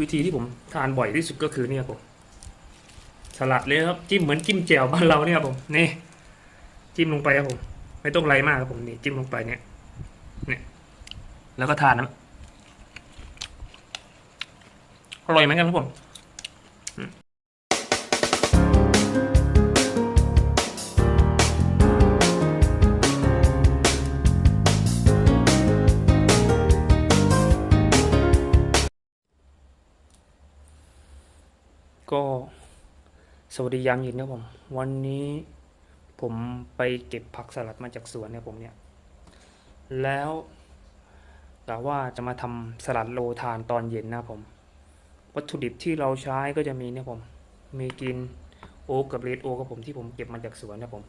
วิธีที่ผมทานบ่อยที่สุดก็คือเนี่ยผมสลัดเลยครับจิ้มเหมือนจิ้มแจ่วบ้านเราเนี่ยครับผมนี่จิ้มลงไปครับผมไม่ต้องไรมากครับผมนี่จิ้มลงไปเนี่ยเนี่ยแล้วก็ทานนะอร่อยเหมือนกันครับผม สวัสดียามเย็นครับผม วันนี้ผมไปเก็บผักสลัดมาจากสวนเนี่ยผมเนี่ย แล้วกะว่าจะมาทำสลัดโลทานตอนเย็นนะผม วัตถุดิบที่เราใช้ก็จะมีเนี่ยผม มีกินโอ๊กกับเรดโอ๊กกับผมที่ผมเก็บมาจากสวนนะผม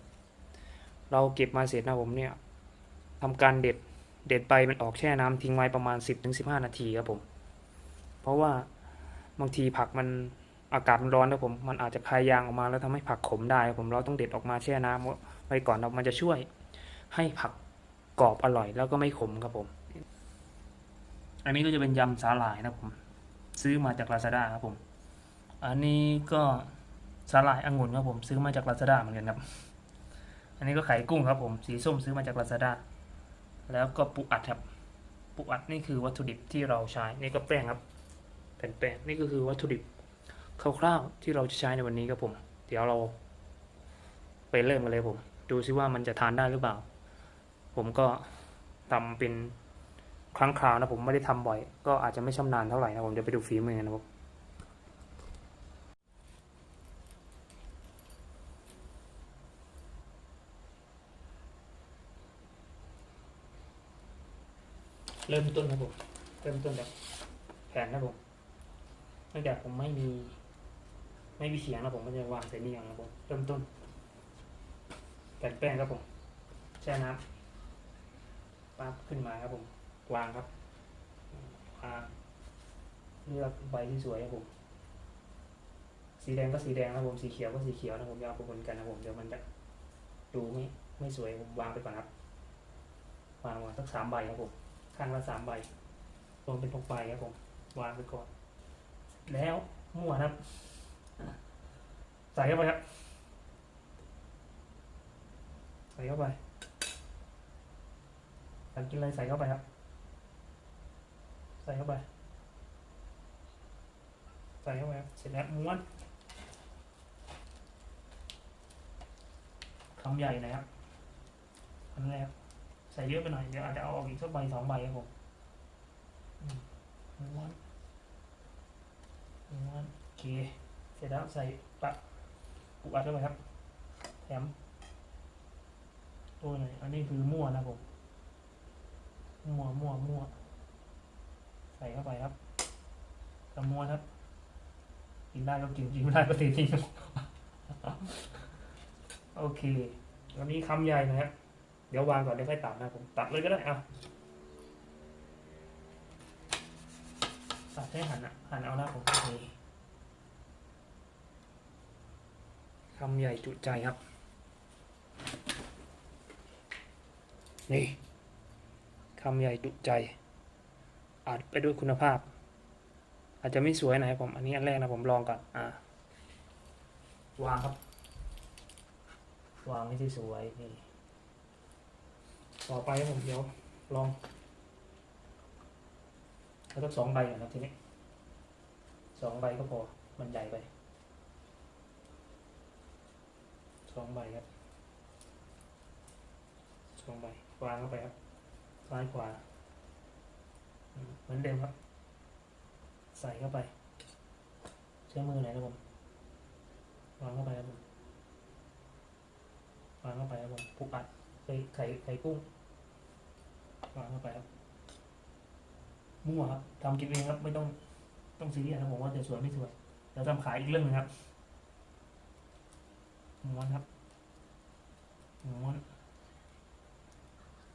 เราเก็บมาเสร็จนะผมเนี่ยทำการเด็ดเด็ดใบมันออกแช่น้ำทิ้งไว้ประมาณ 10-15 นาทีครับผม เพราะว่าบางทีผักมัน อากาศมันร้อนนะผม มันอาจจะคายยางออกมาแล้วทำให้ผักขมได้ผมเราต้องเด็ดออกมาแช่น้ำไว้ก่อนมันจะช่วย ให้ผักกรอบอร่อย แล้วก็ไม่ขมครับผม อันนี้ก็จะเป็นยำสาหร่ายนะครับผม ซื้อมาจาก Lazada ครับผม อันนี้ก็สาหร่ายองุ่นครับผม ซื้อมาจาก Lazada เหมือนกันครับ อันนี้ก็ไข่กุ้งครับผม สีส้มซื้อมาจาก Lazada แล้วก็ปูอัดครับ ปูอัดนี่คือวัตถุดิบที่เราใช้ นี่ก็แป้งครับแผ่นแป้งนี่ก็คือวัตถุดิบ คร่าวๆที่เราจะใช้ในวันนี้ครับผม เดี๋ยวเราไปเริ่มกันเลยผม ดูซิว่ามันจะทานได้หรือเปล่า ผมก็ทำเป็นครั้งคราวนะผมไม่ได้ทำบ่อย ก็อาจจะไม่ชำนาญเท่าไหร่นะผมเดี๋ยวไปดูฝีมือนะครับเริ่มต้นนะผม เริ่มต้นจากแผ่นนะผมเนื่องจากผมไม่มี ไม่มีเสียงนะผมก็จะวางใส่นี่อย่างนะผมเริ่มต้นแผ่นแป้งครับผมแช่น้ำปั๊บขึ้นมาครับผม วางครับวางเลือกใบที่สวยครับผม สีแดงก็สีแดงนะผมสีเขียวก็สีเขียวนะผมอยาวปนกันนะผมเดี๋ยวมันจะดูไม่ไม่สวยผมวางไปก่อนครับวางวางสักสามใบครับผมข้างละสามใบรวมเป็นหกใบครับผม วางไปก่อน แล้วมั่วครับ ใส่เข้าไปครับ ใส่เข้าไปอยากกินอะไรใส่เข้าไปครับ ใส่เข้าไป ใส่เข้าไปครับ เสร็จแล้วม้วนคำใหญ่นะครับคำแรกใส่เยอะไปหน่อย เดี๋ยวอาจจะเอาออกอีกสักใบสองใบครับผมมม้วนม้วนโอเค เสร็จแล้วใส่ปะปุกอัดเข้าไปครับแถมตัวไหนอันนี้คือมั่วนะผมมั่วมั่วมั่วใส่เข้าไปครับกระมวครับกินได้ก็กินกินไม่ได้ก็ตีทิ้งโอเคอันนี้คำใหญ่นะครับเดี๋ยววางก่อนเดี๋ยวค่อยตัดนะผมตัดเลยก็ได้เอาตัดให้หันอะหันเอานะผมโอเค คำใหญ่จุใจครับ นี่คำใหญ่จุใจอาจไปด้วยคุณภาพ อาจจะไม่สวยนะครับผม อันนี้อันแรกนะผมลองก่อนอ่าวางครับ วางให้ที่สวยนี่ต่อไปผมเดี๋ยวลองเอาสักสองใบก่อนนะทีนี้สองใบก็พอมันใหญ่ไป สองใบครับสองใบวางเข้าไปครับ ซ้ายขวาเหมือนเดิมครับ ใส่เข้าไปใช้มือไหนนะผมวางเข้าไปครับผมวางเข้าไปครับผมผูกอัดไข่ไข่ไข่กุ้งวางเข้าไปครับมั่วครับทำกินเองครับ ไม่ต้องต้องซีเรียนะผมว่าจะสวยไม่สวยเดี๋ยวทำขายอีกเรื่องนึงครับ ม้วนครับม้วน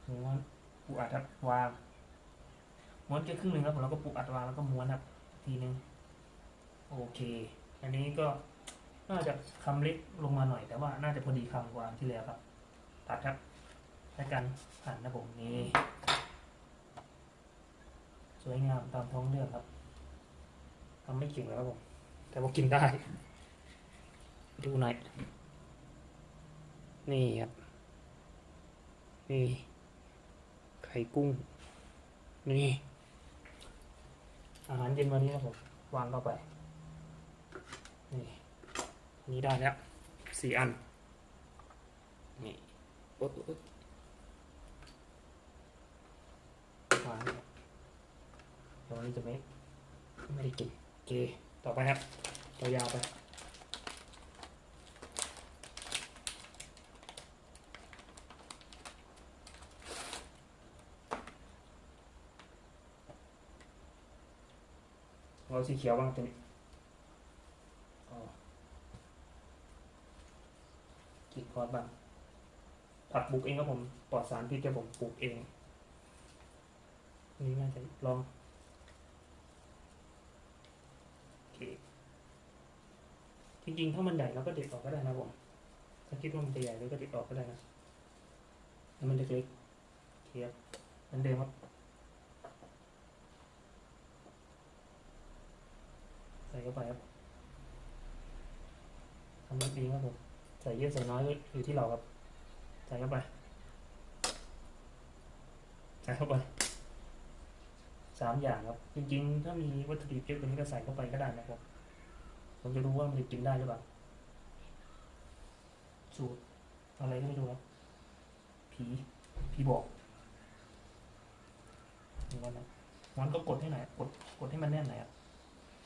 ม้วนปูอัดครับวางม้วนแค่ครึ่งหนึ่งครับผมแล้วก็ปูอัดวางแล้วก็ม้วนครับทีนึงโอเค อันนี้ก็น่าจะคำเล็กลงมาหน่อยแต่ว่าน่าจะพอดีคำกว่าที่แล้วครับตัดครับให้กันหั่นนะผมนี่สวยงามตามท้องเรื่องครับทำไม่เก่งแล้วครับผมแต่ว่ากินได้ ดูหน่อย นี่ครับ นี่ ไข่กุ้ง นี่ อาหารเย็นวันนี้ครับผมวางเข้าไป นี่ นี้ได้แล้วสี่อัน นี่อุ๊ดอุ๊ดวางเดี๋ยววันนี้จะไม่ ไม่ได้กินโอเค ต่อไปครับยาวไป สีเขียวบ้างตัวนี้กิดคอร์บ้างผักปลูกเองครับผมปลอดสารพิษครับผมปลูกเอง นี่น่าจะลองจริงๆ ถ้ามันใหญ่เราก็เด็ดออกก็ได้นะผมถ้าคิดว่ามันจะใหญ่เราก็เด็ดออกก็ได้นะถ้ามันเล็กๆเคครับเหมือนเดิมครับ ใส่เข้าไปครับทำมันเองครับผมใส่เยอะใส่น้อยก็อยู่ที่เราครับ ใส่เข้าไป ใส่เข้าไปสามอย่างครับ จริงๆ ถ้ามีวัตถุดิบเยอะกว่านี้ก็ใส่เข้าไปก็ได้นะครับ ผมจะรู้ว่ามันจะกินได้หรือเปล่า สูตรอะไรก็ไม่รู้ครับผีผีบอกดูว่านะมันก็กดให้หน่อยกดกดให้มันแน่นหน่อยครับ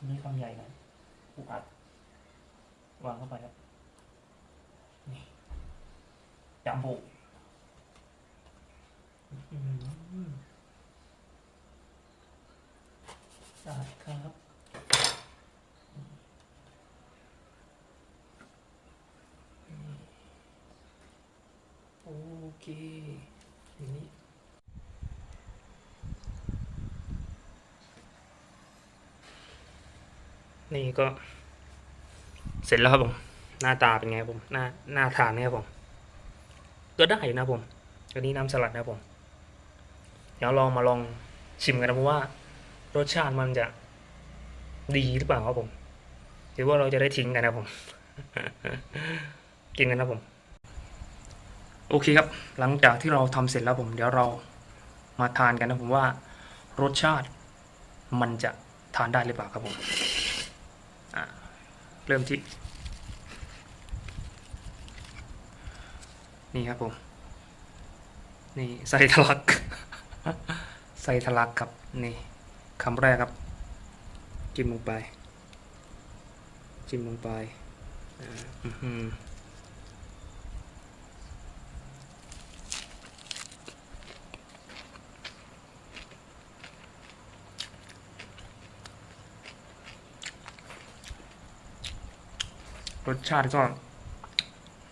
นี่คำใหญ่นะอุอัด วางเข้าไปครับ นี่จัมโบ้อื้อหือได้ครับโอเคอย่างนี้ นี่ก็ เสร็จแล้วครับผม หน้าตาเป็นไงครับผม หน้าหน้าทานเนี่ยครับผม ก็ได้อยู่นะผมอันนี้น้ำสลัดนะครับผม เดี๋ยวลองมาลองชิมกันนะเพราะว่ารสชาติมันจะดีหรือเปล่าครับผมหรือว่าเราจะได้ทิ้งกันนะครับผม กินกันนะผม โอเคครับ หลังจากที่เราทำเสร็จแล้วผม เดี๋ยวเรามาทานกันนะผมว่ารสชาติมันจะทานได้หรือเปล่าครับผม เริ่มที่ นี่ครับผม นี่ใส่ทะลัก ใส่ทะลักครับ นี่คำแรกครับ จิ้มลงไป จิ้มลงไปอ่า รสชาติก็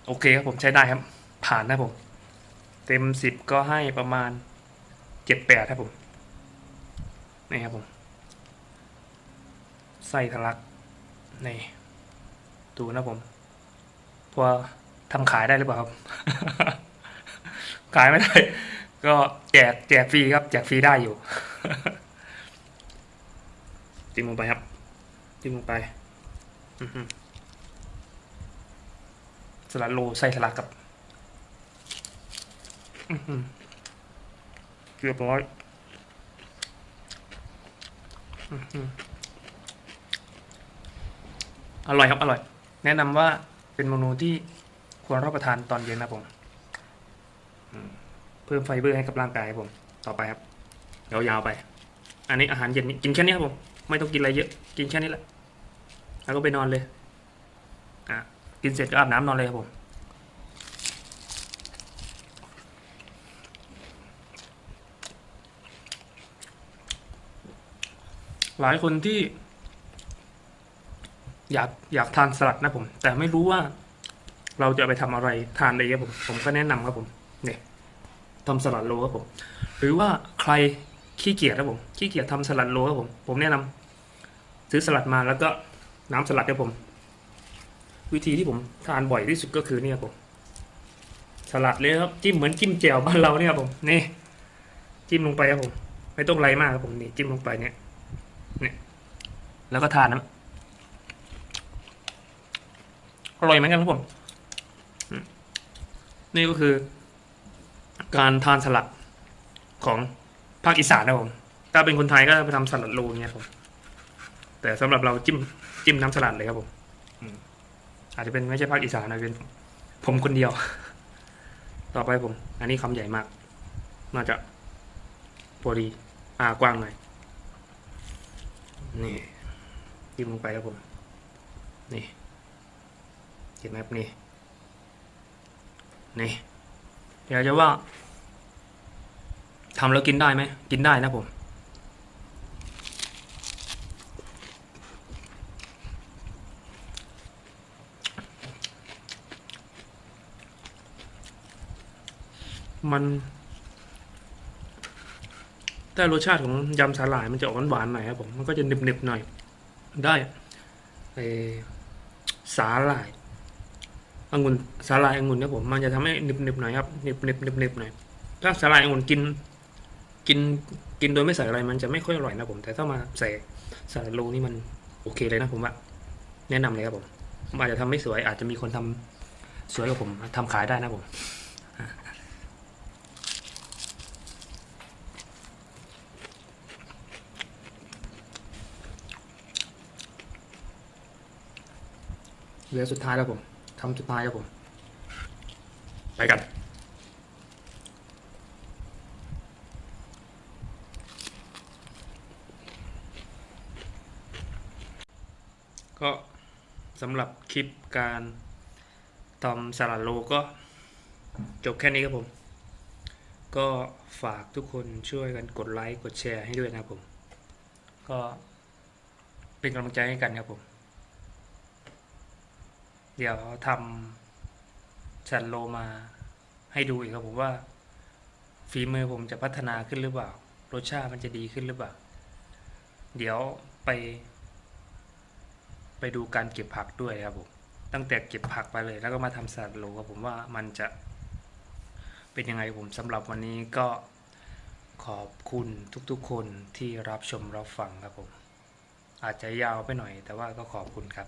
โอเคครับผมใช้ได้ครับ ผ่านนะผม เต็มสิบก็ให้ประมาณเจ็ดแปดครับผมนี่ครับผมไส้ทะลักนี่ดูนะผมพอทำขายได้หรือเปล่าครับ ขายไม่ได้ ก็แจกแจกฟรีครับ แจกฟรีได้อยู่จิ้มลงไปครับจิ้มลงไป อือ สลัดโลไส้ทะลักกับอื้อหือบร้อยอร่อยครับ อร่อย แนะนำว่าเป็นเมนูที่ควรรับประทานตอนเย็นนะผม เพิ่มไฟเบอร์ให้กับร่างกายผม ต่อไปครับยาวๆไป อันนี้อาหารเย็นนี้กินแค่นี้ครับผม ไม่ต้องกินอะไรเยอะ กินแค่นี้แหละ แล้วก็ไปนอนเลย กินเสร็จก็อาบน้ำนอนเลยครับผมหลายคนที่ อยากอยากทานสลัดนะผม แต่ไม่รู้ว่าเราจะไปทำอะไรทานได้ครับผม ผมก็แนะนำครับผมเนี่ยทำสลัดโลครับผม หรือว่าใครขี้เกียจครับผมขี้เกียจทำสลัดโลครับผม ผมแนะนำซื้อสลัดมาแล้วก็น้ำสลัดครับผม วิธีที่ผมทานบ่อยที่สุดก็คือเนี่ยครับผมสลัดเลยครับจิ้มเหมือนจิ้มแจ่วบ้านเราเนี่ยครับผมนี่จิ้มลงไปครับผม ไม่ต้องไรมากครับผมนี่จิ้มลงไปเนี่ยเนี่ยแล้วก็ทานนะอร่อยเหมือนกันครับผมนี่ก็คือ การทานสลัดของภาคอีสานนะผมถ้าเป็นคนไทยก็ไปทำสลัดโรลเนี่ยครับผมแต่สำหรับเราจิ้มจิ้มน้ำสลัดเลยครับผม อาจจะเป็นไม่ใช่ภาคอีสานนะเป็นผมคนเดียว ต่อไปผม อันนี้คำใหญ่มาก น่าจะพอดี อ่ากว้างหน่อยนี่จิ้มลงไปครับผม นี่เห็นไหมครับนี่ นี่ เดี๋ยวจะว่าทำแล้วกินได้ไหม กินได้นะผม มันแต่รสชาติของยำสาหร่ายมันจะออกหวานๆหน่อยครับผมมันก็จะหนึบๆหน่อย ได้ไอสาหร่ายองุ่นสาหร่ายองุ่นนี่ยผมมันจะทำให้หนึบๆหน่อยครับหนึบๆหนึบๆหน่อยถ้าสาหร่ายองุ่นกิน กินกินโดยไม่ใส่อะไรมันจะไม่ค่อยอร่อยนะผมแต่ถ้ามาใส่สาหร่ายโลนี่มันโอเคเลยนะผมว่า แนะนำเลยครับผมอาจจะทำไม่สวยอาจจะมีคนทำสวยกว่าผมทำขายได้นะผม เหลือสุดท้ายแล้วผมทำสุดท้ายแล้วผม ไปกัน ก็สำหรับคลิปการทำสลัดโลก็จบแค่นี้ครับผม ก็ฝากทุกคนช่วยกันกดไลค์ กดแชร์ให้ด้วยนะครับผม ก็เป็นกำลังใจให้กันครับผม เดี๋ยวทำชันโลมาให้ดูอีกครับผมว่า ฝีมือผมจะพัฒนาขึ้นหรือเปล่า รสชาติมันจะดีขึ้นหรือเปล่า เดี๋ยวไป ไปดูการเก็บผักด้วยครับผมตั้งแต่เก็บผักไปเลย แล้วก็มาทำสลัดโลครับผมว่ามันจะเป็นยังไงผมสำหรับวันนี้ก็ขอบคุณทุกๆคนที่รับชมรับฟังครับผม อาจจะยาวไปหน่อยแต่ว่าก็ขอบคุณครับ